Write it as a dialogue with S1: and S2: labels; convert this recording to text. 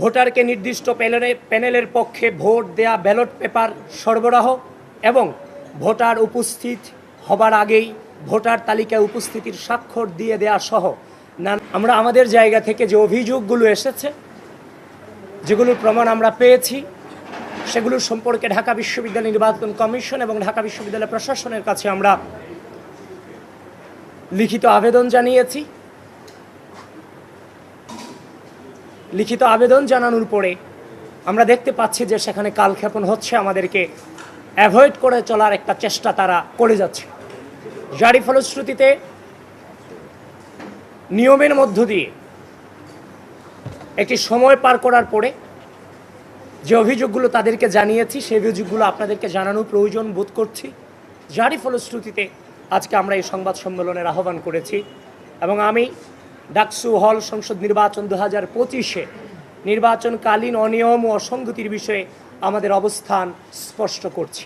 S1: ভোটারকে নির্দিষ্ট প্যানেলে প্যানেলের পক্ষে ভোট দেয়া ব্যালট পেপার সরবরাহ এবং ভোটার উপস্থিত হবার আগেই ভোটার তালিকায় উপস্থিতির স্বাক্ষর দিয়ে দেয়া সহ না আমরা আমাদের জায়গা থেকে যে অভিযোগগুলো এসেছে, যেগুলোর প্রমাণ আমরা পেয়েছি সেগুলোর সম্পর্কে ঢাকা বিশ্ববিদ্যালয় নির্বাচন কমিশন এবং ঢাকা বিশ্ববিদ্যালয় প্রশাসনের কাছে আমরা লিখিত আবেদন জানিয়েছি। লিখিত আবেদন জানানোর পরে আমরা দেখতে পাচ্ছি যে সেখানে কালক্ষেপণ হচ্ছে আমাদেরকে অ্যাভয়েড করে চলার একটা চেষ্টা তারা করে যাচ্ছে। যারই ফলশ্রুতিতে নিয়মের মধ্য দিয়ে একটি সময় পার করার পরে যে অভিযোগগুলো তাদেরকে জানিয়েছি সেই অভিযোগগুলো আপনাদেরকে জানানোর প্রয়োজন বোধ করছি। যারই ফলশ্রুতিতে আজকে আমরা এই সংবাদ সম্মেলনের আহ্বান করেছি এবং আমি ডাকসু হল সংসদ নির্বাচন দু হাজার পঁচিশে। নির্বাচনকালীন অনিয়ম ও অসঙ্গতির বিষয়ে আমাদের অবস্থান স্পষ্ট করছি।